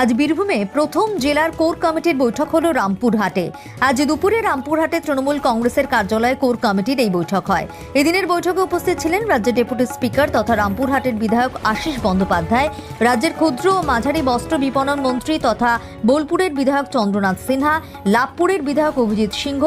আজ বীরভূমে প্রথম জেলার কোর কমিটির বৈঠক হলো রামপুরহাটে। আজ দুপুরে রামপুরহাটে তৃণমূল কংগ্রেসের কার্যালয়ে কোর কমিটির এই বৈঠক হয়। এদিনের বৈঠকে উপস্থিত ছিলেন রাজ্যের ডেপুটি স্পিকার তথা রামপুরহাটের বিধায়ক আশিস বন্দ্যোপাধ্যায়, রাজ্যের ক্ষুদ্র ও মাঝারি বস্ত্র বিপণন মন্ত্রী তথা বোলপুরের বিধায়ক চন্দ্রনাথ সিনহা, লাভপুরের বিধায়ক অভিজিৎ সিংহ,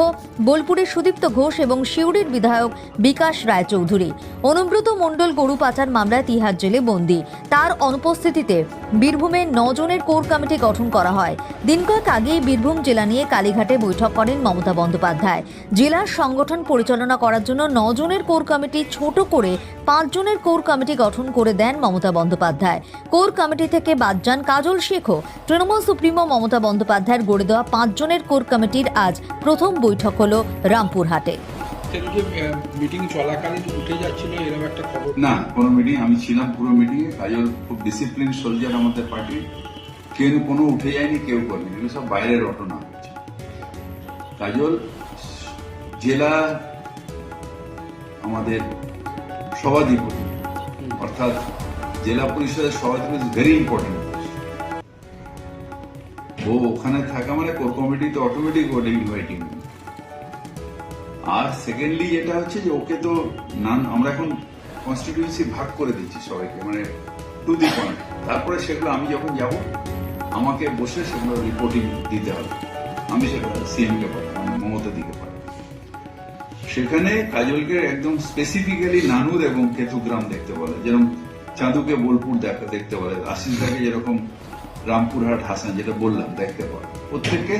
বোলপুরের সুদীপ্ত ঘোষ এবং সিউড়ির বিধায়ক বিকাশ রায়চৌধুরী। অনুব্রত মণ্ডল গরু পাচার মামলায় তিহার জেলে বন্দী। তার অনুপস্থিতিতে বীরভূমে নজনের কোর কমিটি গঠন করা হয়। দিন কয়েক আগেই বীরভূম জেলা নিয়ে কালীঘাটে বৈঠক করেন মমতা বন্দ্যোপাধ্যায়। জেলার সংগঠন পরিচালনা করার জন্য নজনের কোর কমিটি ছোট করে পাঁচজনের কোর কমিটি গঠন করে দেন মমতা বন্দ্যোপাধ্যায়। কোর কমিটি থেকে বাদ যান কাজল শেখও। তৃণমূল সুপ্রিমো মমতা বন্দ্যোপাধ্যায়ের গড়ে দেওয়া পাঁচজনের কোর কমিটির আজ প্রথম বৈঠক হল রামপুরহাটে। সেদিকে মিটিং চলাকালীন উঠে যাচ্ছিল এরকম একটা খবর? না কোনো মিটিং আমি ছিলাম পুরো মিটিংয়ে কাজল খুব ডিসিপ্লিন সোলজার আমাদের পার্টি কেউ কোনো উঠে যায়নি, কেউ করেনি। এগুলো সব বাইরের ঘটনা। কাজল, জেলা আমাদের সভাধিপতি। অর্থাৎ জেলা পরিষদের সভাধিপতি ভেরি ইম্পর্টেন্ট ও ওখানে থাকা মানে কোর কমিটি তো অটোমেটিক ওটা ইনভাইটিং আর সেকেন্ডলি যেটা হচ্ছে যে ওকে তো নান আমরা এখন কনস্টিটিউয়েন্সি ভাগ করে দিচ্ছি সবাইকে মানে টু দি পয়েন্ট তারপরে সেগুলো আমি যখন যাব আমাকে বসে সেগুলো রিপোর্টিং দিতে হবে। আমি সেটা সিএমকে পাঠাবো মমতা দিকে সেখানে কাজলকে একদম স্পেসিফিক্যালি নানুর এবং কেতুগ্রাম দেখতে বলে। যেরকম চাঁদুকে বোলপুর দেখা, দেখতে বলে। আশিসদাকে যেরকম রামপুরহাট হাসান, যেটা বললাম, দেখতে পারে প্রত্যেককে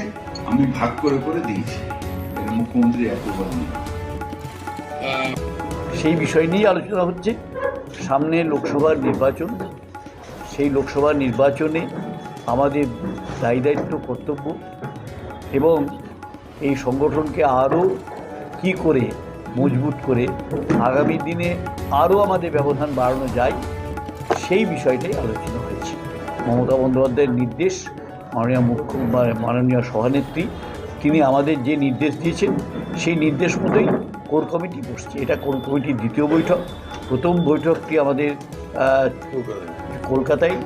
আমি ভাগ করে করে দিয়েছি। মুখ্যমন্ত্রী অ্যাপ্রুভাল নিয়ে। সেই বিষয় নিয়েই আলোচনা হচ্ছে। সামনে লোকসভার নির্বাচন। সেই লোকসভা নির্বাচনে আমাদের দায়ী দায়িত্ব কর্তব্য এবং এই সংগঠনকে আরও কি করে মজবুত করে আগামী দিনে আরও আমাদের ব্যবধান বাড়ানো যায়, সেই বিষয়টাই আলোচনা হয়েছে। মমতা বন্দ্যোপাধ্যায়ের নির্দেশ, মাননীয় মুখ্য, মাননীয় সভানেত্রী, তিনি আমাদের যে নির্দেশ দিয়েছেন, সেই নির্দেশ মতোই কোর কমিটি বসছে। এটা কোর কমিটির দ্বিতীয় বৈঠক। প্রথম বৈঠকটি আমাদের কলকাতায়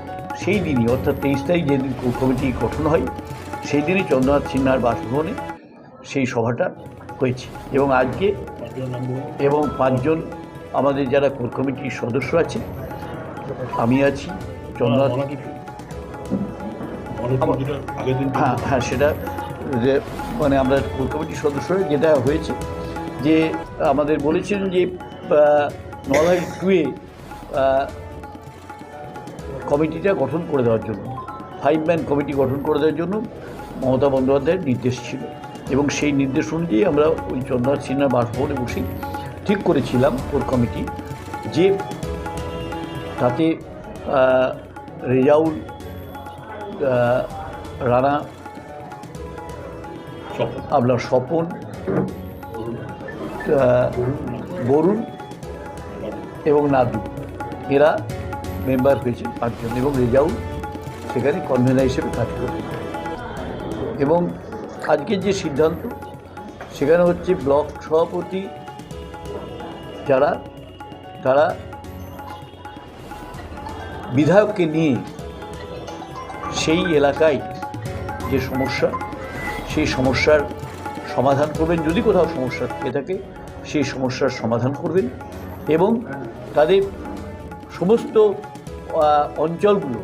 সেই দিনই অর্থাৎ তেইশ তারিখ যেদিন কমিটি গঠন হয় সেই দিনই চন্দ্রনাথ সিনহার বাসভবনে সেই সভাটা হয়েছে। এবং আজকে এবং পাঁচজন আমাদের যারা কোর কমিটির সদস্য আছে আমি আছি চন্দ্রনাথ হ্যাঁ হ্যাঁ সেটা যে মানে আমরা কোর কমিটির সদস্যরা যেটা হয়েছে যে আমাদের বলেছেন যে নলহাটি টুয়ে কমিটিটা গঠন করে দেওয়ার জন্য ফাইভ ম্যান কমিটি গঠন করে দেওয়ার জন্য মমতা বন্দ্যোপাধ্যায়ের নির্দেশ ছিল। এবং সেই নির্দেশ অনুযায়ী আমরা ওই চন্দ্রনাথ সিনহার বাসভবনে বসে ঠিক করেছিলাম কোর কমিটি যে তাতে রেজাউল রানা আপনার স্বপন বরুণ এবং নাদু। এরা মেম্বার হয়েছে পাঁচজন এবং রেজাউল সেখানে কনভেনার হিসেবে কাজ করবে এবং আজকের যে সিদ্ধান্ত, সেখানে হচ্ছে ব্লক সভাপতি যারা, তারা বিধায়ককে নিয়ে সেই এলাকায় যে সমস্যা, সেই সমস্যার সমাধান করবেন, যদি কোথাও সমস্যা থেকে থাকে, সেই সমস্যার সমাধান করবেন এবং তাদের সমস্ত অঞ্চলগুলো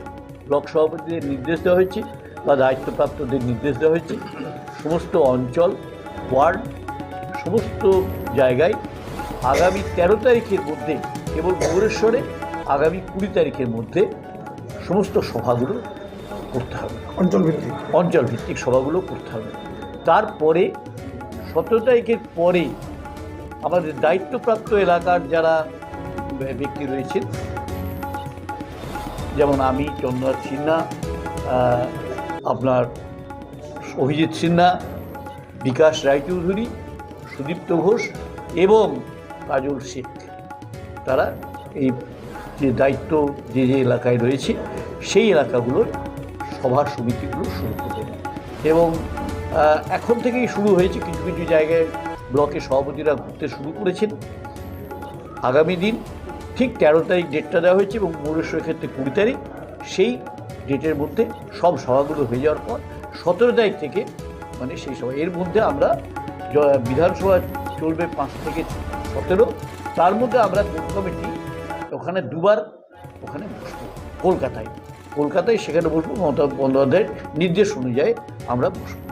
ব্লক সভাপতিদের নির্দেশ দেওয়া হয়েছে বা দায়িত্বপ্রাপ্তদের নির্দেশ দেওয়া হয়েছে। সমস্ত অঞ্চল ওয়ার্ড সমস্ত জায়গায় আগামী তেরো তারিখের মধ্যে কেবল ভুবনেশ্বরে আগামী কুড়ি তারিখের মধ্যে সমস্ত সভাগুলো করতে হবে। অঞ্চল ভিত্তিক অঞ্চল ভিত্তিক সভাগুলো করতে হবে। তারপরে সতেরো তারিখের পরে আমাদের দায়িত্বপ্রাপ্ত এলাকার যারা ব্যক্তি রয়েছেন যেমন আমি চন্দ্রনাথ সিনহা আপনার অভিজিৎ সিনহা বিকাশ রায়চৌধুরী, সুদীপ্ত ঘোষ এবং কাজল শেখ। তারা এই যে দায়িত্ব যে যে এলাকায় রয়েছে, সেই এলাকাগুলোর সভা সমিতিগুলো শুরু করবে। এবং এখন থেকেই শুরু হয়েছে কিছু কিছু জায়গায় ব্লকে সভাপতিরা ঘুরতে শুরু করেছেন। আগামী দিন ঠিক তেরো তারিখ ডেটটা দেওয়া হয়েছে এবং ভুবনেশ্বরের ক্ষেত্রে কুড়ি তারিখ। সেই ডেটের মধ্যে সব সভাগুলো হয়ে যাওয়ার পর সতেরো তারিখ থেকে মানে সেই সভা। এর মধ্যে আমরা বিধানসভা চলবে পাঁচ থেকে সতেরো। তার মধ্যে আমরা কোর কমিটি ওখানে দুবার ওখানে বসবো। কলকাতায়। কলকাতায় সেখানে বসবো, মমতা বন্দ্যোপাধ্যায়ের নির্দেশ অনুযায়ী আমরা বসবো।